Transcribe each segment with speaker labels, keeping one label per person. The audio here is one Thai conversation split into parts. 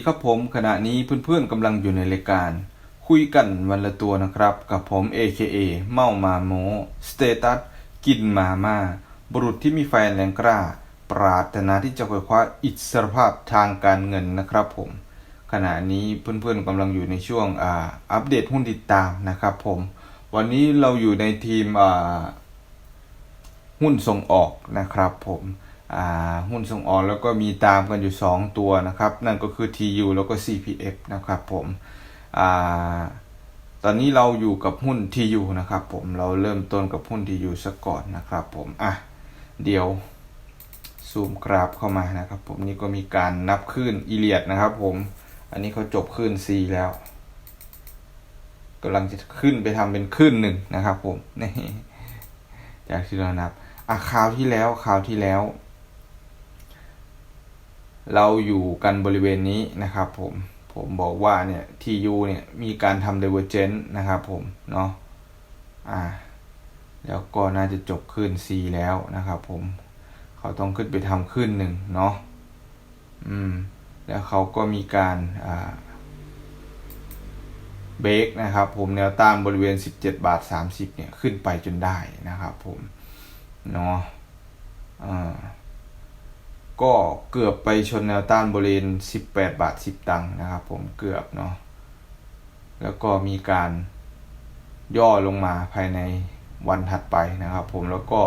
Speaker 1: ีครับผมขณะนี้เพื่อนๆกำลังอยู่ในรายการ คุยกันวันละตัวนะครับ กับผม AKA เมามาโมสเตตัสกินมาม่าบุรุษที่มีไฟแรงกล้า ปรารถนาที่จะคว้าอิสรภาพทางการเงินนะครับผม ขณะนี้เพื่อนๆกำลังอยู่ในช่วงอ่าอัปเดตหุ้นติดตามนะครับผม วันนี้เราอยู่ในทีมอ่าหุ้นส่งออกนะครับผม หุ้นส่งออกแล้วก็มีตามกันอยู่ 2 ตัวนะครับ นั่นก็คือ TU แล้วก็ CPF นะครับผมอตอนนี้เราอยู่กับหุ้น TU นะครับผมเราเริ่มต้นกับหุ้น TU ซะก่อนนะครับผมอะเดี๋ยวซูมกราฟเข้ามานะครับผมนี่ก็มีการนับขึ้นอีเลียดนะครับผมอันนี้เขาจบขึ้น C แล้วกำลังจะขึ้นไปทำเป็นขึ้นหนึ่งนะครับผมนี่จากที่เรานับอะคราวที่แล้วคราวที่แล้ว เราอยู่กันบริเวณนี้นะครับผมผมบอกว่าเนี่ย TU เนี่ยมีการทำ divergence นะครับผมเนาะอ่าแล้วก็น่าจะจบขึ้น C แล้วนะครับผมเขาต้องขึ้นไปทำขึ้นหนึ่งเนาะอืมแล้วเขาก็มีการอ่าเบรกนะครับผมแนวต้านบริเวณ 17 บาท 30เนี่ยขึ้นไปจนได้นะครับผมเนาะอ่า ก็เกือบไปชนแนวต้านบริเวณ18 บาท 10 ตังค์นะครับ ผมเกือบเนาะแล้วก็มีการย่อลงมาภายในวันถัดไปนะครับ ผมแล้วก็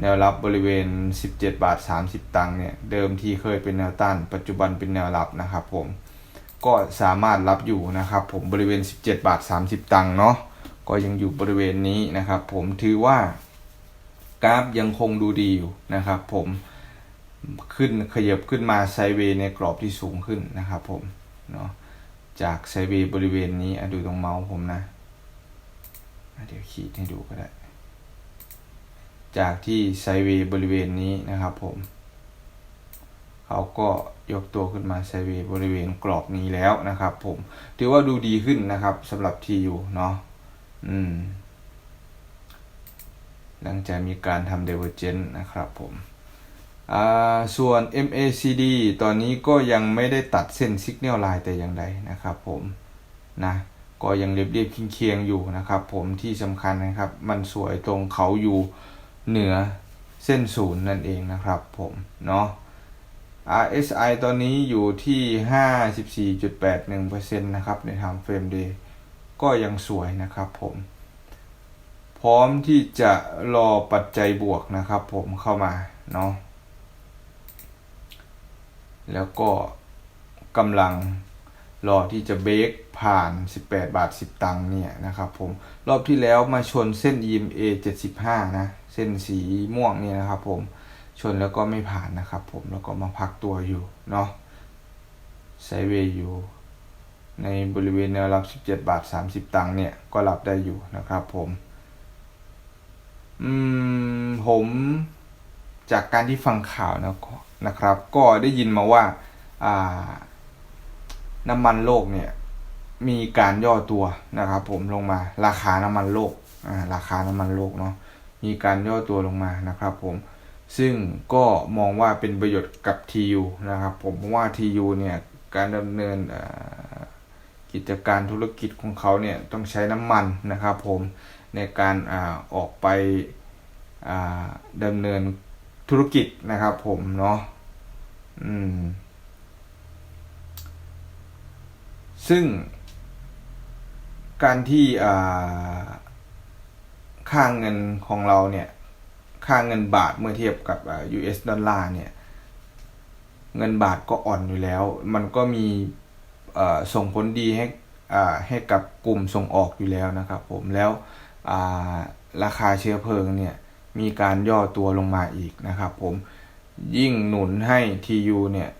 Speaker 1: แนวรับบริเวณ 17 บาท 30 ตังค์เนี่ย เดิมทีเคยเป็นแนวต้าน ปัจจุบันเป็นแนวรับนะครับ ผมก็สามารถรับอยู่นะครับ ผมบริเวณ 17 บาท 30 ตังค์เนาะก็ยังอยู่บริเวณนี้นะครับ ผมถือว่า กราฟยังคงดูดีอยู่นะครับผมขึ้นขยับขึ้นมาไซเวในกรอบที่สูงขึ้นนะครับผมเนาะจากไซเวบริเวณนี้อะดูตรงเมาส์ผมนะ เดี๋ยวขีดให้ดูก็ได้ จากที่ไซเวบริเวณนี้นะครับผมเขาก็ยกตัวขึ้นมาไซเวบริเวณกรอบนี้แล้วนะครับผมถือว่าดูดีขึ้นนะครับสำหรับ TU เนาะอืม หลังจากมีการทำ d i v e r g e n c นะครับผมส่วน MACD ตอนนี้ก็ยังไม่ได้ตัดเส้น Signal Line แต่อย่างใดนะครับผมนะก็ยังเรียบเรียบเคียงๆอยู่นะครับผมที่สำคัญนะครับ มันสวยตรงเขาอยู่เหนือเส้นศูนย์นั่นเองนะครับผมเนาะ RSI ตอนนี้อยู่ที่ 54.81%นะครับใน Time Frame Day ก็ยังสวยนะครับผม พร้อมที่จะรอปัจจัยบวกนะครับ ผมเข้ามาเนาะแล้วก็กำลังรอที่จะเบรกผ่าน 18 บาท 10 ตังค์เนี่ยนะครับผมรอบที่แล้วมาชนเส้น EMA 75 นะ เส้นสีม่วงเนี่ยนะครับผมชนแล้วก็ไม่ผ่านนะครับผมแล้วก็มาพักตัวอยู่เนาะไซเวย์อยู่ ในบริเวณแนวรับ 17 บาท 30 ตังค์เนี่ยก็รับได้อยู่นะครับผม อืมผมจากการที่ฟังข่าวนะนะครับ ก็ได้ยินมาว่าอ่า น้ำมันโลกเนี่ย มีการย่อตัวนะครับ ผมลงมา ราคาน้ำมันโลกอ่าราคาน้ำมันโลกเนาะมีการย่อตัวลงมานะครับ ผมซึ่งก็มองว่าเป็นประโยชน์กับ TU นะครับ ผมเพราะว่า TU เนี่ยการดำเนินกิจการธุรกิจของเขาเนี่ยต้องใช้น้ำมันนะครับ ผม ในการอออกไปดำเนินธุรกิจนะครับผมเนาะซึ่งการที่ค่าเงินของเราเนี่ยค่าเงินบาทเมื่อเทียบกับ US ดอลลาร์เนี่ยเงินบาทก็อ่อนอยู่แล้ว มันก็มีส่งผลดีให้ให้กับกลุ่มส่งออกอยู่แล้วนะครับผมแล้ว ราคาเชื้อเพลิงเนี่ยมีการย่อตัวลงมาอีกนะครับผมยิ่งหนุนให้ TU เนี่ย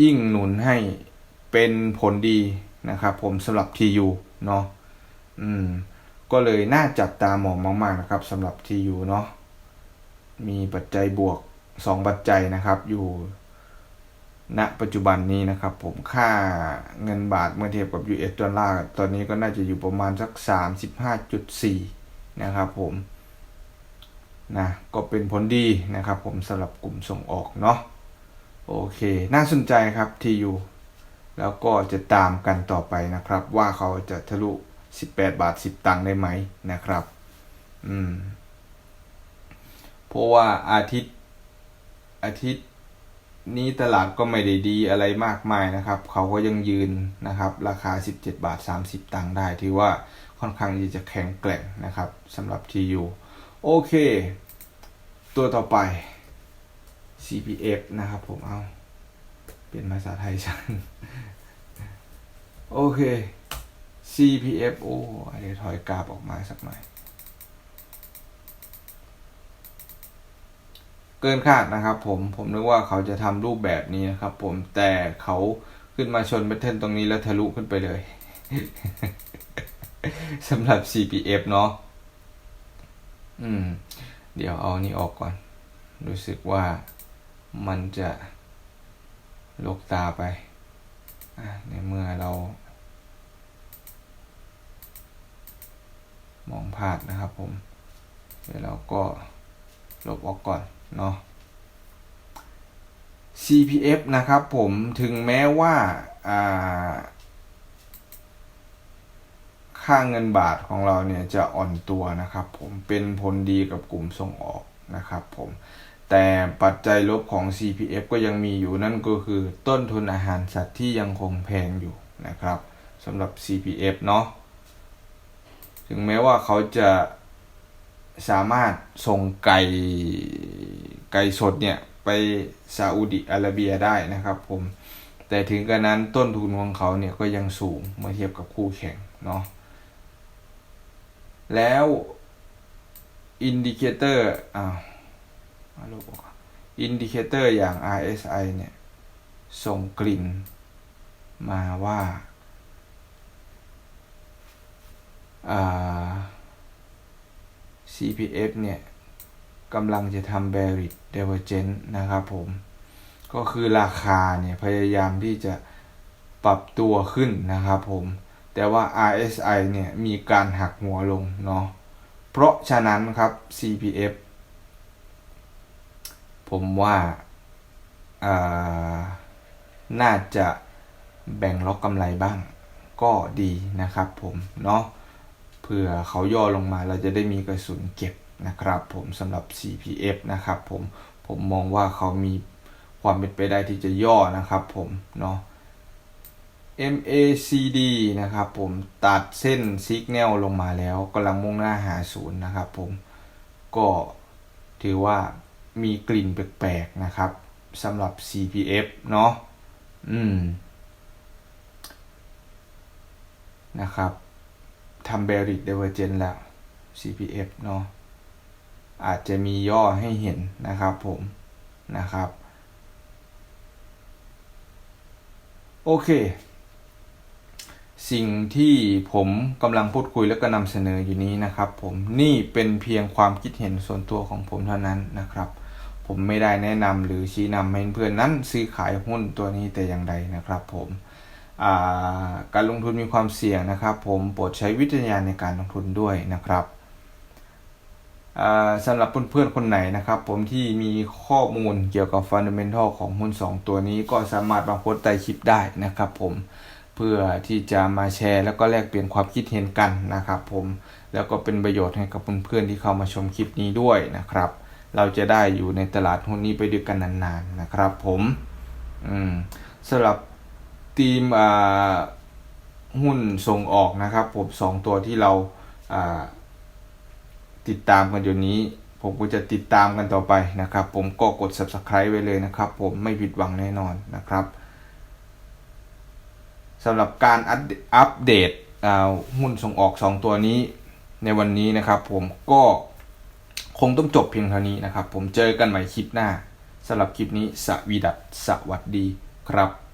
Speaker 1: ยิ่งหนุนให้เป็นผลดีนะครับผมสำหรับ TU เนาะอืมก็เลยน่าจับตามองมาก ๆ นะครับสำหรับ TU เนาะมีปัจจัยบวก 2 ปัจจัยนะครับอยู่ ณปัจจุบันนี้นะครับ ผมค่าเงินบาทเมื่อเทียบกับ US ดอลลาร์ตอนนี้ก็น่าจะอยู่ประมาณสัก 35.4 นะครับผมนะก็เป็นผลดีนะครับ ผมสำหรับกลุ่มส่งออกเนาะโอเค น่าสนใจครับ TU แล้วก็จะตามกันต่อไปนะครับ ว่าเขาจะทะลุ 18 บาท 10 ตังค์ได้ไหมนะครับอืมเพราะว่าอาทิตย์อาทิตย์ นี้ตลาดก็ไม่ได้ดีอะไรมากมายนะครับ เขาก็ยังยืนนะครับ ราคา 17 บาท 30 ตังค์ได้ถือว่าค่อนข้างที่จะแข็งแกร่งนะครับสำหรับ TU โอเค ตัวต่อไป CPF นะครับผมเอา เปลี่ยนภาษาไทยช่างโอเค CPF โอ้เดี๋ยวถอยกราบออกมาสักหน่อย เกินคาดนะครับ ผมผมนึกว่าเขาจะทำรูปแบบนี้นะครับ ผมแต่เขาขึ้นมาชนแพทเทิร์นตรงนี้แล้วทะลุขึ้นไปเลยสำหรับ CPF เนาะอืม เดี๋ยวเอานี่ออกก่อน รู้สึกว่ามันจะลกตาไปในเมื่อเรา มองพลาดนะครับผม เดี๋ยวเราก็ลบออกก่อน เนาะ CPF นะครับผมถึงแม้ว่าอ่าค่าเงินบาทของเราเนี่ยจะอ่อนตัวนะครับผมเป็นผลดีกับกลุ่มส่งออกนะครับผมแต่ปัจจัยลบของ CPF ก็ยังมีอยู่นั่นก็คือต้นทุนอาหารสัตว์ที่ยังคงแพงอยู่นะครับสำหรับ CPF เนาะถึงแม้ว่าเขาจะ สามารถส่งไก่ไก่สดเนี่ยไปซาอุดิอาระเบียได้นะครับผมแต่ถึงกระนั้นต้นทุนของเขาเนี่ยก็ยังสูงเมื่อเทียบกับคู่แข่งเนาะแล้วอินดิเคเตอร์อ้าวมาลบออกอินดิเคเตอร์อย่าง RSI เนี่ยส่งกลิ่นมาว่าอ่า CPF เนี่ยกำลังจะทำ bearish divergence นะครับผม ก็คือราคาเนี่ยพยายามที่จะปรับตัวขึ้นนะครับผม แต่ว่า RSI เนี่ยมีการหักหัวลงเนาะ เพราะฉะนั้นครับ CPF ผมว่าาน่าจะแบ่งล็อกกำไรบ้างก็ดีนะครับผมเนาะ ผื่อเขาย่อลงมาเราจะได้มีกระสุนเก็บนะครับผมสำหรับ CPF นะครับผมผมมองว่าเขามีความเป็นไปได้ที่จะย่อนะครับผมเนาะ MACD นะครับผมตัดเส้นซิกแนลลงมาแล้วกำลังมุ่งหน้าหาศูนย์นะครับผมก็ถือว่ามีกลิ่นแปลกๆนะครับสำหรับ CPF เนาะอืมนะครับ ทำ bearish divergence แล้ว CPF เนาะอาจจะมีย่อให้เห็นนะครับผมนะครับ โอเค สิ่งที่ผมกำลังพูดคุยและก็นำเสนออยู่นี้นะครับผมนี่เป็นเพียงความคิดเห็นส่วนตัวของผมเท่านั้นนะครับ ผมไม่ได้แนะนำหรือชี้นำให้เพื่อนนั้นซื้อขายหุ้นตัวนี้แต่อย่างใดนะครับผม การลงทุนมีความเสี่ยงนะครับ ผมโปรดใช้วิจารณญาณในการลงทุนด้วยนะครับสำหรับเพื่อนๆคนไหนนะครับ ผมที่มีข้อมูลเกี่ยวกับฟันเดเมนทัลของหุ้น 2 ตัวนี้ก็สามารถมาโพสต์ใต้คลิปได้นะครับผมเพื่อที่จะมาแชร์ แล้วก็แลกเปลี่ยนความคิดเห็นกันนะครับผมแล้วก็เป็นประโยชน์ให้กับเพื่อนๆที่เข้ามาชมคลิปนี้ด้วยนะครับ เราจะได้อยู่ในตลาดหุ้นนี้ไปด้วยกันนานๆนะครับ ผมอืมสำหรับ ทีมหุ้นส่งออกนะครับ ผมสองตัวที่เราติดตามกันอยู่นี้ ผมก็จะติดตามกันต่อไปนะครับ ผมก็กด subscribe ไว้เลยนะครับ ผมไม่ผิดหวังแน่นอนนะครับสำหรับการอัปเดตหุ้นส่งออก 2 ตัวนี้ในวันนี้นะครับ ผมก็คงต้องจบเพียงเท่านี้นะครับ ผมเจอกันใหม่คลิปหน้าสำหรับคลิปนี้สวีดัตสวัสดีครับ